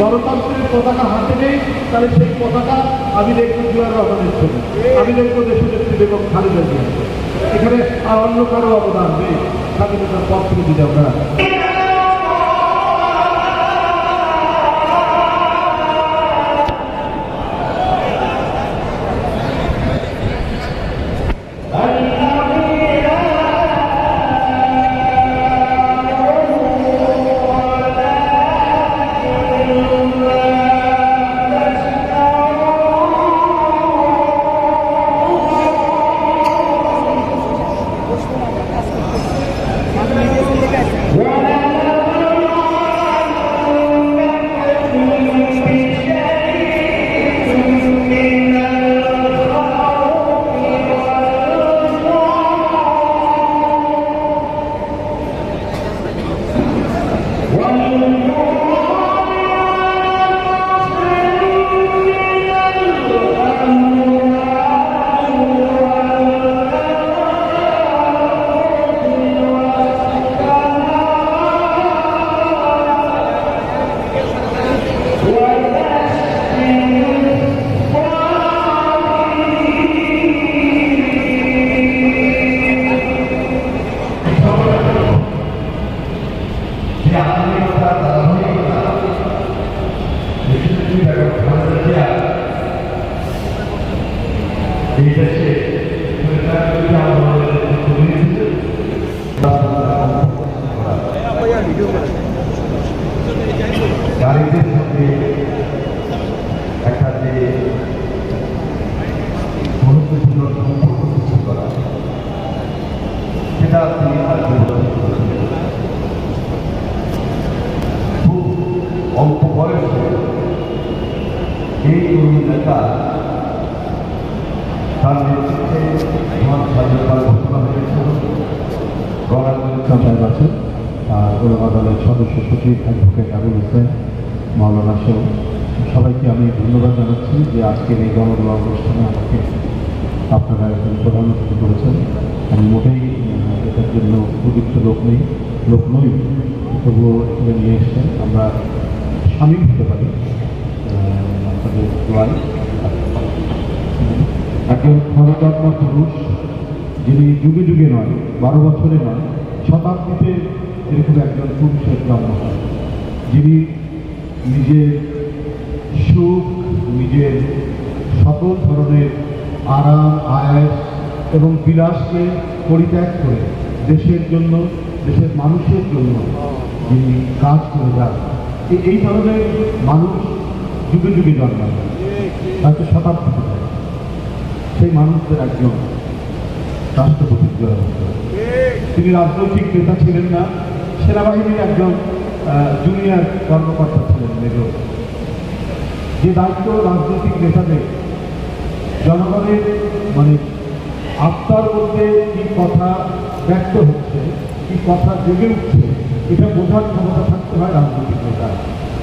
গণতন্ত্রের পতাকা হাতে নেই, তাহলে সেই পতাকা আমি দেখব জুয়ার রহমানের ছবি। আমি দেখব দেশের নেত্রী বেগম খালেদা জিয়া এখানে আর অন্য কারও অবদান নেই। স্বাধীনতার পথ থেকে দিতে আমরা যে আধুনিকতা ধারাবাহিকতা দেশনেত্রী বেগম খালেদা জিয়া এই দেশে সরকার বিরোধী আন্দোলনের নেতৃত্ব দিয়েছিলেন নারীদের সঙ্গে একটা যে গুরুত্বপূর্ণ সম্পর্ক সৃষ্টি করা সেটা তিনি আর করেছিলেন খুব অল্প বয়সে এই তরুণ নেতা তার নেতৃত্বে মহান স্বাধীনতার ঘোষণা হয়েছিল গণতন্ত্র সাহেব আছেন আর ওলামা দলের সদস্য সচিব অ্যাডভোকেট আবুল হোসেন, মাওলানা সহ সবাইকে আমি ধন্যবাদ জানাচ্ছি যে আজকের এই গণদোয়া অনুষ্ঠানে আমাকে আপনারা একজন প্রধান অতিথি করেছেন। আমি মোটেই এটার জন্য উপযুক্ত লোক নেই, লোক নই, তবুও এখানে নিয়ে এসছেন। আমরা সামিল হতে পারি আপনাদের একজন ক্ষমতাত্ম পুরুষ, যিনি যুগে যুগে নয়, বারো বছরে নয়, শতাব্দীতে এরকম একজন পুরুষের জন্ম হয় যিনি নিজের সুখ, নিজের সকল ধরনের আরাম, আয়াস এবং বিলাসকে পরিত্যাগ করে দেশের জন্য, দেশের মানুষের জন্য যিনি কাজ করে যান। এই- ধরনের মানুষ যুগে যুগে জন্মায়। শতাব্দীতে। নয়। সেই মানুষদের একজন রাষ্ট্রপতি। তিনি রাজনৈতিক নেতা ছিলেন না, সেনাবাহিনীর একজন জুনিয়র কর্মকর্তা ছিলেন মেজর। যে দায়িত্ব রাজনৈতিক নেতাদের, জনগণের মানে আত্মার মধ্যে কি কথা ব্যক্ত হচ্ছে, কি কথা জেগে উঠছে, এটা বোঝার ক্ষমতা থাকতে হয় রাজনৈতিক নেতার।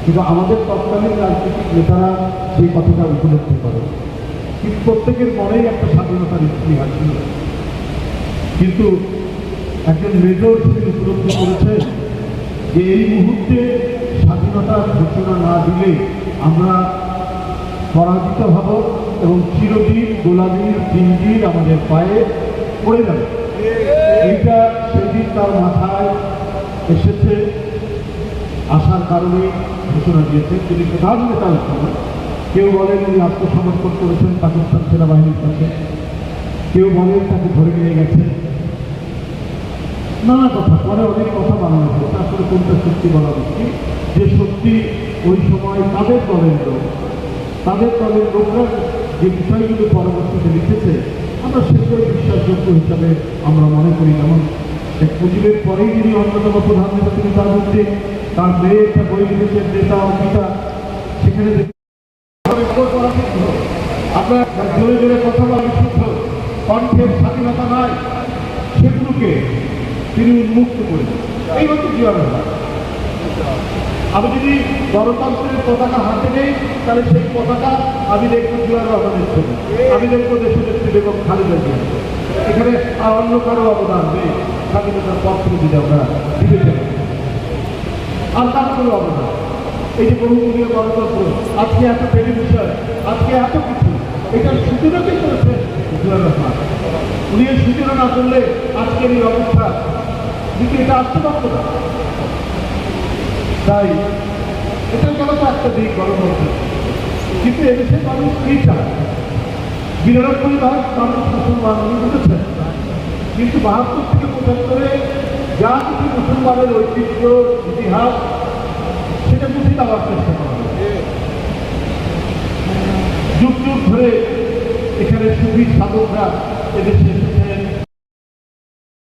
কিন্তু আমাদের তৎকালীন রাজনৈতিক নেতারা সেই কথাটা উপলব্ধি করে কিন্তু প্রত্যেকের মনেই একটা স্বাধীনতার ইতিহাস ছিল। কিন্তু একজন মেজর তিনি উপলব্ধি করেছেন যে এই মুহূর্তে স্বাধীনতার ঘোষণা না দিলে আমরা পরাজিত হব এবং চিরদিন গোলামীর দিনদিন আমাদের পায়ে পড়ে যাবে। এইটা সেদিন তার মাথায় এসেছে। আসার কারণে ঘোষণা দিয়েছেন তিনি প্রধান নেতা ছিলেন কেউ বলেন উনি আত্মসমর্পণ করেছেন পাকিস্তান সেনাবাহিনীর কাছে। কেউ বলেন তাকে ধরে নিয়ে গেছেন। নানা কথা পরে অনেক কথা বানানো হয়েছে আসলে কোনটা সত্যি বলা হচ্ছে যে সত্যি ওই সময় তাদের দলের লোক তাদের দলের লোকরা যে বিষয়গুলো পরবর্তীতে লিখেছে আমরা সেগুলোই বিশ্বাসযোগ্য হিসাবে আমরা মনে করি যেমন শেখ মুজিবের পরেই যিনি অন্যতম প্রধান নেতা তিনি তার মধ্যে তার মেয়ে একটা বই লিখেছেন নেতা ও পিতা সেখানে আপনার জোরে জোরে কথা বলা কণ্ঠের স্বাধীনতা নাই সেগুলোকে তিনি উন্মুক্ত করেছেন এই হচ্ছে জীবন আমি যদি গণতন্ত্রের পতাকা হাতে নেই, তাহলে সেই পতাকা আমি দেখব জুয়ার রহমানের ছবি। আমি দেখব দেশের নেত্রী বেগম খালেদা জিয়া। এখানে আর অন্য কারও অবদান নেই। স্বাধীনতার পথ যদি আমরা বিবেচনা করি। আর তার কোনো অবদান এই যে বহুমূলীয় গণতন্ত্র, আজকে এত টেলিভিশন আজকে এত কিছু এটার সূচনা কে করেছেন জিয়াউর রহমান উনি সূচনা না করলে আজকের এই অবস্থা দিকে এটা আসতে পারত না। তাই এটা গেল তো একটা দিক গণতন্ত্র কিন্তু এদেশের মানুষ কি চায়? বিরানব্বই ভাগ মানুষ মুসলমান উনি কিন্তু বাহাত্তর থেকে পঁচাত্তরে যা কিছু মুসলমানের ঐতিহ্য, ইতিহাস, সেটা বুঝে দেওয়ার চেষ্টা করা। যুগ যুগ ধরে এখানে সুবীর সাধকরা এদেশের